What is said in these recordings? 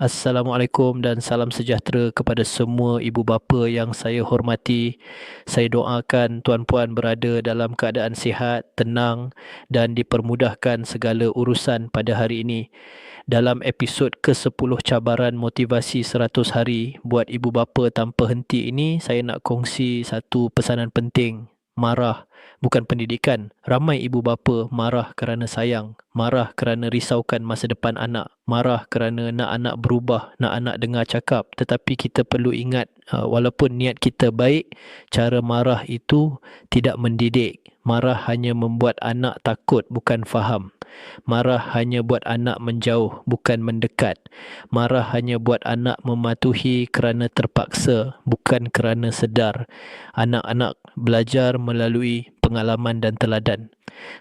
Assalamualaikum dan salam sejahtera kepada semua ibu bapa yang saya hormati. Saya doakan tuan-puan berada dalam keadaan sihat, tenang dan dipermudahkan segala urusan pada hari ini. Dalam episod ke-10 cabaran motivasi 100 hari buat ibu bapa tanpa henti ini, saya nak kongsi satu pesanan penting marah bukan pendidikan. Ramai ibu bapa marah kerana sayang, marah kerana risaukan masa depan anak, marah kerana nak anak berubah, nak anak dengar cakap. Tetapi kita perlu ingat uh, walaupun niat kita baik, cara marah itu tidak mendidik. Marah hanya membuat anak takut bukan faham. Marah hanya buat anak menjauh, bukan mendekat. Marah hanya buat anak mematuhi kerana terpaksa, bukan kerana sedar. Anak-anak belajar melalui pengalaman dan teladan.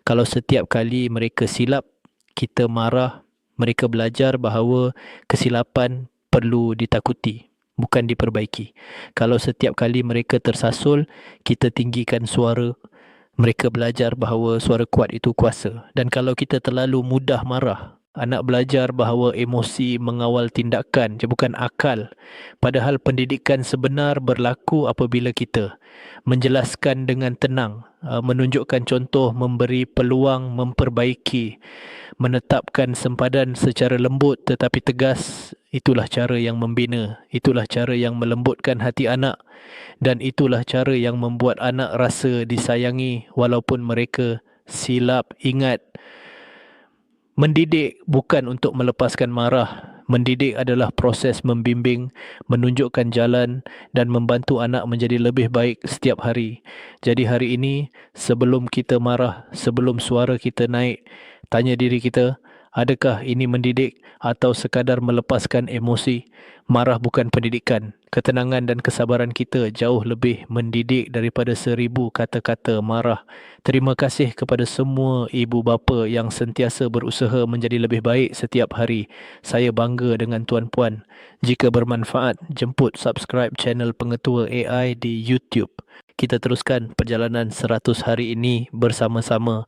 Kalau setiap kali mereka silap, kita marah, mereka belajar bahawa kesilapan perlu ditakuti bukan diperbaiki. Kalau setiap kali mereka tersasul, kita tinggikan suara, mereka belajar bahawa suara kuat itu kuasa. Dan kalau kita terlalu mudah marah, anak belajar bahawa emosi mengawal tindakan, bukan akal. Padahal pendidikan sebenar berlaku apabila kita menjelaskan dengan tenang, uh, menunjukkan contoh, memberi peluang, memperbaiki, menetapkan sempadan secara lembut tetapi tegas, itulah cara yang membina, itulah cara yang melembutkan hati anak dan itulah cara yang membuat anak rasa disayangi walaupun mereka silap ingat. Mendidik bukan untuk melepaskan marah mendidik adalah proses membimbing menunjukkan jalan dan membantu anak menjadi lebih baik setiap hari. Jadi hari ini sebelum kita marah sebelum suara kita naik tanya diri kita Adakah ini mendidik atau sekadar melepaskan emosi? Marah bukan pendidikan. Ketenangan dan kesabaran kita jauh lebih mendidik daripada seribu kata-kata marah. Terima kasih kepada semua ibu bapa yang sentiasa berusaha menjadi lebih baik setiap hari. Saya bangga dengan tuan-puan. Jika bermanfaat, jemput subscribe channel Pengetua AI di YouTube. Kita teruskan perjalanan 100 hari ini bersama-sama.